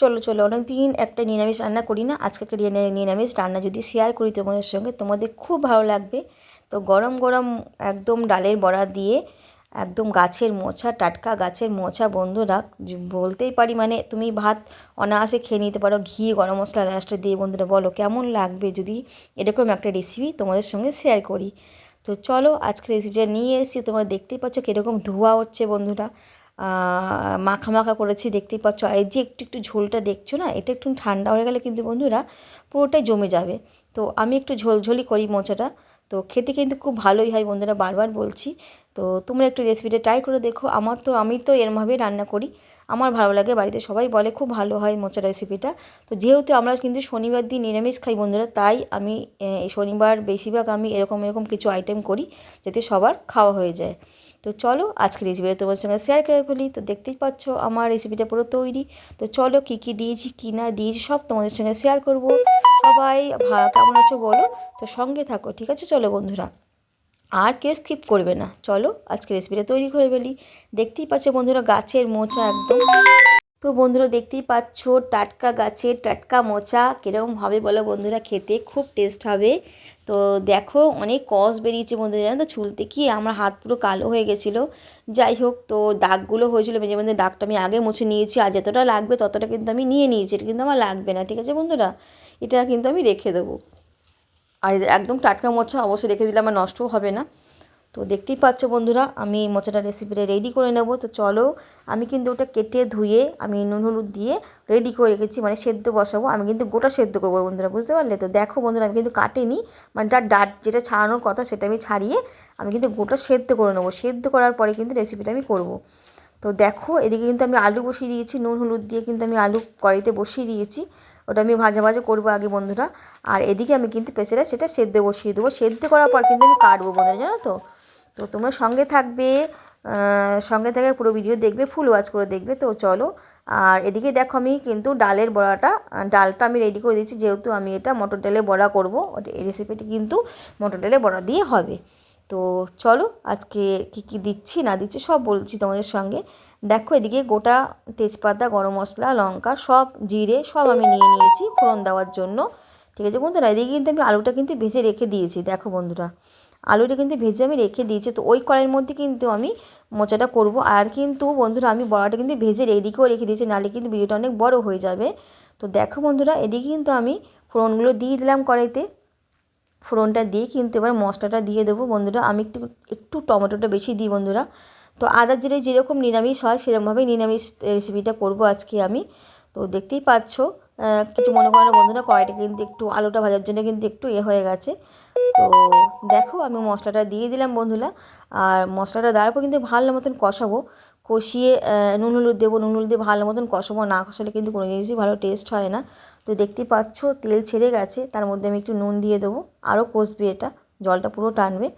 চলো চলো অনেক দিন একটা নিরামিষ রান্না করি না, আজকে একটা নিরামিষ রান্না যদি শেয়ার করি তোমাদের সঙ্গে, তোমাদের খুব ভালো লাগবে। তো গরম গরম একদম ডালের বড়া দিয়ে একদম গাছের মোছা, টাটকা গাছের মোছা, বন্ধুরা বলতেই পারি মানে তুমি ভাত অনায়াসে খেয়ে নিতে পারো, ঘি, গরম মশলা লাস্টে দিয়ে বন্ধুরা বলো, কেমন লাগবে যদি এরকম একটা রেসিপি তোমাদের সঙ্গে শেয়ার করি। তো চলো আজকে রেসিপিটা নিয়ে এসেছি, তোমরা দেখতেই পাচ্ছ কীরকম ধোয়া হচ্ছে বন্ধুরা। মাখা মাখা করেছি, দেখতেই পাচ্ছ। এই যে একটু একটু ঝোলটা দেখছ না, এটা একটু ঠান্ডা হয়ে গেলে কিন্তু বন্ধুরা পুরোটাই জমে যাবে। তো আমি একটু ঝোলঝোলি করি মোচাটা। তো খেতে কিন্তু খুব ভালোই হয় বন্ধুরা, বারবার বলছি। তো তোমরা একটু রেসিপিটা ট্রাই করে দেখো। আমার তো, আমি তো এরমভাবেই রান্না করি। আমার ভালো লাগে বাড়িতে। সবাই বলে খুব ভালো হয় মোচা রেসিপিটা তো যেহেতু আমরা কিন্তু শনিবার দিন নিরামিষ খাই বন্ধুরা, তাই আমি শনিবার বেশিরভাগ আমি এরকম এরকম কিছু আইটেম করি যাতে সবার খাওয়া হয়ে যায়। তো চলো আজকে রেসিপিটা তোমার সঙ্গে শেয়ার করে ফেলি। তো দেখতেই পাচ্ছ আমার রেসিপিটা পুরো তৈরি। তো চলো, কী কী দিয়েছি, কী না দিয়েছি, সব তোমাদের সঙ্গে শেয়ার করব। সবাই কেমন আছো বলো? তো সঙ্গে থাকো, ঠিক আছে? চলো বন্ধুরা। আর কেউ স্কিপ করবে না। চলো, আজকে রেসিপিটা তৈরি করে ফেলি। দেখতেই পাচ্ছ বন্ধুরা, গাছের মোচা একদম। তো বন্ধুরা, দেখতেই পাচ্ছ টাটকা গাছের টাটকা মোচা। কীরকম হবে বলো বন্ধুরা, খেতে খুব টেস্ট হবে। তো দেখো, অনেক কস বেরিয়েছে বন্ধুরা, জানো তো? ছুলতে কি আমার হাত পুরো কালো হয়ে গেছিল। যাই হোক, তো দাগগুলো হয়েছিল মেঝে মধ্যে, দাগটা আমি আগে মুছে নিয়েছি। আর যতটা লাগবে ততটা কিন্তু আমি নিয়ে নিয়েছি, এটা কিন্তু আমার লাগবে না, ঠিক আছে বন্ধুরা? এটা কিন্তু আমি রেখে দেবো। আর একদম টাটকা মোচা অবশ্যই রেখে দিলে আমার নষ্টও হবে না। তো দেখতেই পাচ্ছ বন্ধুরা, আমি মোচাটা রেসিপিটা রেডি করে নেব। তো চলো, আমি কিন্তু ওটা কেটে ধুয়ে আমি নুন হলুদ দিয়ে রেডি করে রেখেছি মানে সেদ্ধ বসাবো। আমি কিন্তু গোটা সেদ্ধ করব বন্ধুরা, বুঝতে পারলে? তো দেখো বন্ধুরা, আমি কিন্তু কাটিনি মানে তার ডাট, যেটা ছাড়ানোর কথা সেটা আমি ছাড়িয়ে আমি কিন্তু গোটা সেদ্ধ করে নেব। সেদ্ধ করার পরে কিন্তু রেসিপিটা আমি করব। তো দেখো, এদিকে কিন্তু আমি আলু বসিয়ে দিয়েছি, নুন হলুদ দিয়ে কিন্তু আমি আলু কড়াইতে বসিয়ে দিয়েছি। ওটা আমি ভাজা ভাজা করব আগে বন্ধুরা। আর এদিকে আমি কিন্তু প্রেসারে সেটা সেদ্ধ বসিয়ে দেবো। সেদ্ধ করার পর কিন্তু আমি কাটবো বন্ধুরা, জানো তো? তো তোমরা সঙ্গে থাকবে সঙ্গে থেকে পুরো ভিডিও দেখবে ফুল ওয়াচ করে দেখবে। তো চলো, আর এদিকে দেখো আমি কিন্তু ডালের বড়াটা ডালটা আমি রেডি করে দিচ্ছি যেহেতু আমি এটা মটর ডালে বড়া করব এই রেসিপিটি কিন্তু মটর ডালে বড়া দিয়ে হবে। তো চলো, আজকে কী কী দিচ্ছি, না দিচ্ছি সব বলছি তোমাদের সঙ্গে। দেখো এদিকে গোটা তেজপাতা, গরম মশলা, লঙ্কা, সব জিরে, সব আমি নিয়ে নিয়েছি ফোড়ন দেওয়ার জন্য। ঠিক আছে বন্ধুরা, এদিকে কিন্তু আমি আলুটা কিন্তু ভেজে রেখে দিয়েছি, দেখো বন্ধুরা। আলুটা কিন্তু ভেজে আমি রেখে দিয়েছি, তো ওই কড়াইয়ের মধ্যে কিন্তু আমি মোচাটা করব। আর কিন্তু বন্ধুরা, আমি বড়াটা কিন্তু ভেজে এদিকেও রেখে দিয়েছি, নাহলে কিন্তু ভিডিওটা অনেক বড় হয়ে যাবে। তো দেখো বন্ধুরা, এদিকে কিন্তু আমি ফোড়নগুলো দিয়ে দিলাম কড়াইতে। ফোড়নটা দিয়ে কিন্তু এবার মশলাটা দিয়ে দেবো বন্ধুরা। আমি একটু একটু টমেটোটা বেশি দিই বন্ধুরা। তো আদা জিরে যেরকম নিরামিষ হয়, সেরকমভাবেই নিরামিষ রেসিপিটা করব আজকে আমি। তো দেখতেই পাচ্ছ কিছু মনে করো না বন্ধুরা, কড়াইটা কিন্তু একটু, আলুটা ভাজার জন্য কিন্তু একটু এ হয়ে গেছে। তো দেখো, আমি মশলাটা দিয়ে দিলাম বন্ধুরা, আর মশলাটা দেওয়ার পর কিন্তু ভালো মতন কষাবো। কষিয়ে নুন হলুদ দেবো, নুন হলুদ দিয়ে ভালো মতন কষাবো, না কষালে কিন্তু কোনো জিনিসই ভালো টেস্ট হয় না। তো দেখতেই পাচ্ছ, তেল ছেড়ে গেছে, তার মধ্যে আমি একটু নুন দিয়ে দেবো আরও কষবে এটা, জলটা পুরো টানবে।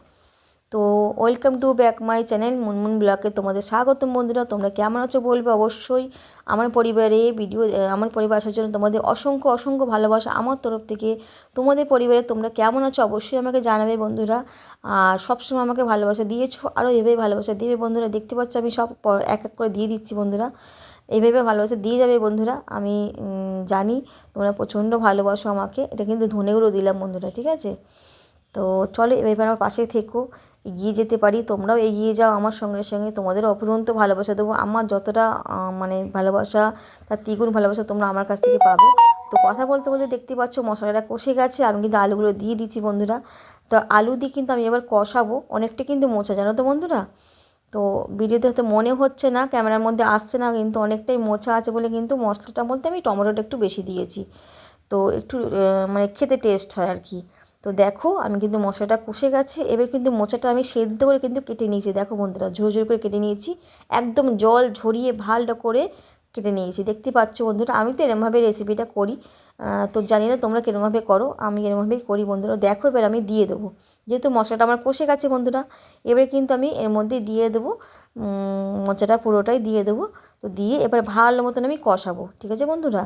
তো welcome to back my channel Munmun ব্লকে তোমাদের স্বাগতম বন্ধুরা। তোমরা কেমন আছো বলবে অবশ্যই। আমার পরিবারে ভিডিও আমার পরিবার আসার জন্য তোমাদের অসংখ্য অসংখ্য ভালোবাসা আমার তরফ থেকে। তোমাদের পরিবারে তোমরা কেমন আছো অবশ্যই আমাকে জানাবে বন্ধুরা। আর সবসময় আমাকে ভালোবাসা দিয়েছ আরও এভাবে ভালোবাসা দেবে বন্ধুরা। দেখতে পাচ্ছ আমি সব এক এক করে দিয়ে দিচ্ছি বন্ধুরা। এইভাবে ভালোবাসা দিয়ে যাবে বন্ধুরা, আমি জানি তোমরা প্রচণ্ড ভালোবাসো আমাকে। এটা কিন্তু ধনেগুলো দিলাম বন্ধুরা, ঠিক আছে? তো চলো এভাবে আমার পাশে থেকো। এগিয়ে যেতে পারি, তোমরাও এগিয়ে যাও আমার সঙ্গে সঙ্গে। তোমাদেরও অপুরন্ত ভালোবাসা দেবো। আমার যতটা মানে ভালোবাসা, তার দ্বিগুণ ভালোবাসা তোমরা আমার কাছ থেকে পাবে। তো কথা বলতে বলতে দেখতে পাচ্ছ মশলাটা কষে গেছে আমি কিন্তু আলুগুলো দিয়ে দিচ্ছি বন্ধুরা। তো আলু দিয়ে কিন্তু আমি এবার কষাবো, অনেকটা কিন্তু মোচা জানো তো বন্ধুরা? তো ভিডিওতে হয়তো মনে হচ্ছে না, ক্যামেরার মধ্যে আসছে না, কিন্তু অনেকটাই মোচা আছে বলে কিন্তু মশলাটার মধ্যে আমি টমেটোটা একটু বেশি দিয়েছি। তো একটু মানে খেতে টেস্ট হয় আর কি। তো দেখো, আমি কিন্তু মশলাটা কষে গেছে। এবার কিন্তু মোচাটা আমি সেদ্ধ করে কিন্তু কেটে নিয়েছি। দেখো বন্ধুরা ঝোর ঝোর করে কেটে নিয়েছি। একদম জল ঝরিয়ে ভালটা করে কেটে নিয়েছি। দেখতে পাচ্ছ বন্ধুরা, আমি তো এরমভাবে রেসিপিটা করি। তো জানি না তোমরা কীরমভাবে করো, আমি এরমভাবেই করি বন্ধুরা। দেখো এবার আমি দিয়ে দেবো। যেহেতু মশলাটা আমার কষে গেছে বন্ধুরা, এবারে কিন্তু আমি এর মধ্যে দিয়ে দেবো মোচাটা পুরোটাই দিয়ে দেবো। তো দিয়ে এবার ভালো মতন আমি কষাবো, ঠিক আছে বন্ধুরা?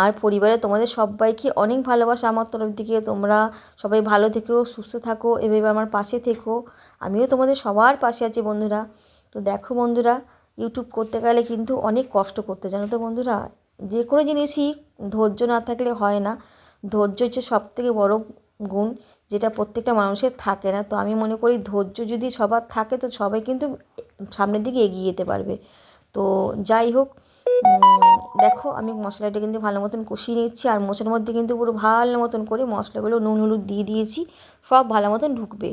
আর পরিবারে তোমাদের সবাইকে অনেক ভালোবাসা আমার তরফ থেকে। তোমরা সবাই ভালো থেকো, সুস্থ থাকো, এভাবে আমার পাশে থেকো। আমিও তোমাদের সবার পাশে আছি বন্ধুরা। তো দেখো বন্ধুরা ইউটিউব করতে গেলে কিন্তু অনেক কষ্ট করতে জানো তো বন্ধুরা? যে কোনো জিনিসই ধৈর্য না থাকলে হয় না। ধৈর্য হচ্ছে সব থেকে বড় গুণ যেটা প্রত্যেকটা মানুষের থাকে না। তো আমি মনে করি ধৈর্য যদি সবার থাকে, তো সবাই কিন্তু সামনের দিকে এগিয়ে যেতে পারবে। তো যাই হোক দেখো আমি মশলাটা কিন্তু ভালো মতন কষিয়ে নিচ্ছি আর মোচার মধ্যে কিন্তু পুরো ভালো মতন করে মশলাগুলো নুন, হলুদ দিয়ে দিয়েছি, সব ভালো মতন ঢুকবে।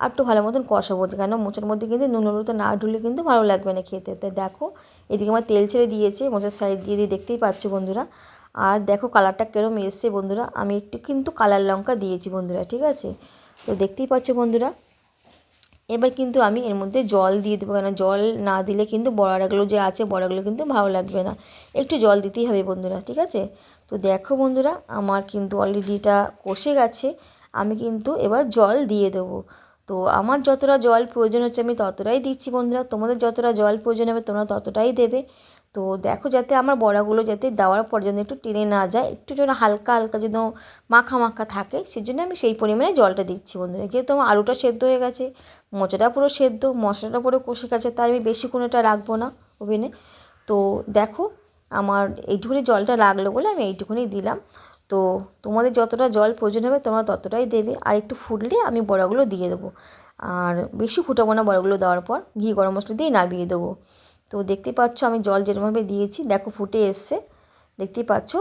আর একটু ভালো মতন কষাবো, কেন মোচার মধ্যে কিন্তু নুন হলুদটা না ঢুকলে কিন্তু ভালো লাগবে না খেতে। তাই দেখো, এদিকে আমার তেল ছেড়ে দিয়েছে, মোচার সাইড দিয়ে দিয়ে দেখতেই পাচ্ছ বন্ধুরা। আর দেখো কালারটা কেরম এসছে বন্ধুরা, আমি একটু কিন্তু কালার লঙ্কা দিয়েছি বন্ধুরা, ঠিক আছে? তো দেখতেই পাচ্ছ বন্ধুরা এবার কিন্তু আমি এর মধ্যে জল দিয়ে দেবো কেন জল না দিলে কিন্তু বড়াগুলো যে আছে, বড়াগুলো কিন্তু ভালো লাগবে না। একটু জল দিতেই হবে বন্ধুরা, ঠিক আছে? তো দেখো বন্ধুরা, আমার কিন্তু অলরেডি এটা কষে গেছে, আমি কিন্তু এবার জল দিয়ে দেবো। তো আমার যতটা জল প্রয়োজন হচ্ছে আমি ততটাই দিচ্ছি বন্ধুরা, তোমাদের যতটা জল প্রয়োজন হবে তোমরা ততটাই দেবে। তো দেখো যাতে আমার বড়াগুলো যাতে দেওয়ার পর যেন একটু টেনে না যায়, একটু যেন হালকা হালকা যেন মাখা মাখা থাকে সেই জন্য আমি সেই পরিমাণে জলটা দিচ্ছি বন্ধুরা। যেহেতু আমার আলুটা সেদ্ধ হয়ে গেছে মোচাটা পুরো সেদ্ধ, মশলাটা পুরো কষে গেছে, তাই আমি বেশিক্ষণ এটা রাখব না ওভেনে। তো দেখো আমার এইটুকুনি জলটা লাগল বলে আমি এইটুকুনি দিলাম। তো তোমাদের যতটা জল প্রয়োজন হবে তোমরা ততটাই দেবে, আর একটু ফুটলে আমি বড়াগুলো দিয়ে দেবো। আর বেশি ফুটাবো না বড়াগুলো দেওয়ার পর, ঘি গরম মশলা দিয়ে নামিয়ে দেবো। তো দেখতে পাচ্ছ আমি জল যেরকমভাবে দিয়েছি, দেখো ফুটে এসছে, দেখতেই পাচ্ছ।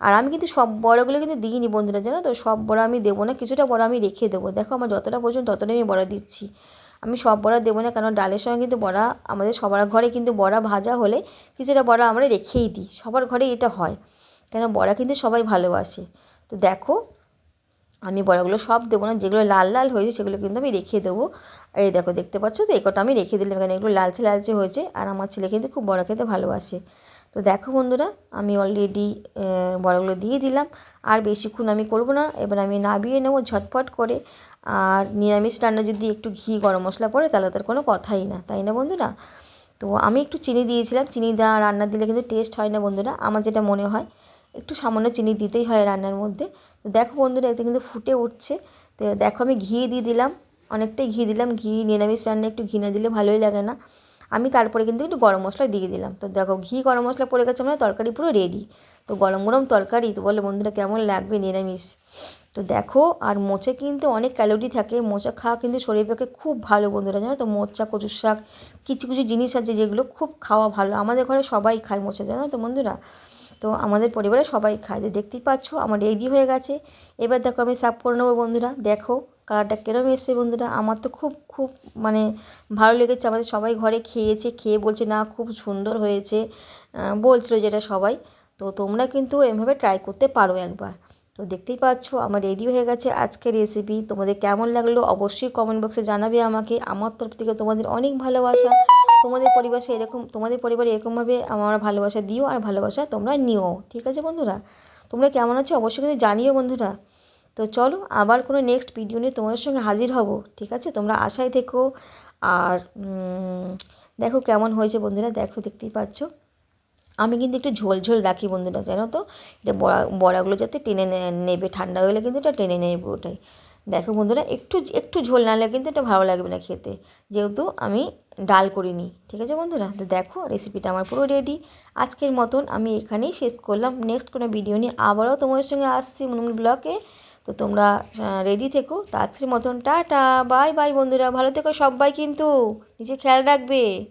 আর আমি কিন্তু সব বড়াগুলো কিন্তু দিইনি বন্ধুরা, জানো তো? সব বড়া আমি দেবো না, কিছুটা বড়া আমি রেখে দেবো। দেখো আমার যতটা প্রয়োজন ততটাই আমি বড়া দিচ্ছি। আমি সব বড়া দেবো না, কারণ ডালের সঙ্গে কিন্তু বড়া, আমাদের সবার ঘরে কিন্তু বড়া ভাজা হলে কিছুটা বড়া আমরা রেখেই দিই। সবার ঘরে এটা হয়, কেন বড়া কিন্তু সবাই ভালোবাসে। তো দেখো আমি বড়াগুলো সব দেবো না, যেগুলো লাল লাল হয়েছে সেগুলো কিন্তু আমি রেখে দেবো। এই দেখো, দেখতে পাচ্ছ তো? এই কটা আমি রেখে দিলাম, এখানে এগুলো লালচে লালচে হয়েছে আর আমার ছেলে কিন্তু খুব বড়া খেতে ভালোবাসে। তো দেখো বন্ধুরা, আমি অলরেডি বড়াগুলো দিয়ে দিলাম। আর বেশিক্ষণ আমি করব না, এবার আমি নাবিয়ে নেব ঝটপট করে। আর নিরামিষ রান্না যদি একটু ঘি, গরম মশলা পড়ে তাহলে তার কোনো কথাই না, তাই না বন্ধুরা? তো আমি একটু চিনি দিয়েছিলাম, চিনি দেওয়া রান্না দিলে কিন্তু টেস্ট হয় না বন্ধুরা, আমার যেটা মনে হয়। একটু সামান্য চিনি দিতেই হয় রান্নার মধ্যে। তো দেখো বন্ধুরা, এতে কিন্তু ফুটে উঠছে। তো দেখো আমি ঘি দিয়ে দিলাম, অনেকটাই ঘি দিলাম। ঘি, নিরামিষ রান্না একটু ঘি না দিলে ভালোই লাগে না। আমি তারপরে কিন্তু একটু গরম মশলা দিয়ে দিলাম। তো দেখো ঘি, গরম মশলা পড়ে গেছে মানে তরকারি পুরো রেডি তো গরম গরম তরকারি তো বলে বন্ধুরা কেমন লাগবে নিরামিষ? তো দেখো, আর মোচে কিন্তু অনেক ক্যালোরি থাকে। মোচা খাওয়া কিন্তু শরীরের পক্ষে খুব ভালো বন্ধুরা, জানো তো? মোচা, কচুর শাক, কিছু কিছু জিনিস আছে যেগুলো খুব খাওয়া ভালো। আমাদের ঘরে সবাই খায় মোচা, জানো তো বন্ধুরা? তো আমাদের পরিবারে সবাই খায়। দেখতেই পাচ্ছ, আমার রেডি হয়ে গেছে। এবার দেখো আমি সাফ করে নেব বন্ধুরা। দেখো কালারটা কেরম এসছে বন্ধুরা। আমার তো খুব খুব মানে ভালো লেগেছে। আমাদের সবাই ঘরে খেয়েছে, খেয়ে বলছে, না, খুব সুন্দর হয়েছে। বলছিল যেটা সবাই। তো তোমরা কিন্তু এমভাবে ট্রাই করতে পারো একবার। তো দেখতেই পাচ্ছ আমার রেডি হয়ে গেছে আজকের রেসিপি তোমাদের কেমন লাগল অবশ্যই কমেন্ট বক্সে জানাবে আমাকে। আমার তরফ থেকে তোমাদের অনেক ভালোবাসা। তোমাদের পরিবারে এরকম, তোমাদের পরিবারে এরকমভাবে আমার ভালোবাসা দিও আর ভালোবাসা তোমরা নিও। ঠিক আছে বন্ধুরা? তোমরা কেমন আছো অবশ্যই কিন্তু জানিও বন্ধুরা। তো চলো আবার কোনো নেক্সট ভিডিও নিয়ে তোমাদের সঙ্গে হাজির হব। ঠিক আছে? তোমরা আশায় থেকো। আর দেখো কেমন হয়েছে বন্ধুরা। দেখো, দেখতেই পাচ্ছ। আমি কিন্তু একটু ঝোল ঝোল রাখি বন্ধুরা, জানো তো? এটা বড়া, বড়াগুলো যাতে টেনে নেবে, ঠান্ডা হলে কিন্তু এটা টেনে নেবে পুরোটাই। দেখো বন্ধুরা, একটু একটু ঝোল নাহলে কিন্তু এটা ভালো লাগবে না খেতে। যেহেতু আমি ডাল করিনি, ঠিক আছে বন্ধুরা? তো দেখো রেসিপিটা আমার পুরো রেডি আজকের মতন আমি এখানেই শেষ করলাম। নেক্সট কোনো ভিডিও নিয়ে আবারও তোমাদের সঙ্গে আসছি মুনমুন ব্লকে তো তোমরা রেডি থেকো। তো আজকের মতন টাটা বাই বাই বন্ধুরা। ভালো থেকো সবাই কিন্তু। নিজে খেয়াল রাখবে।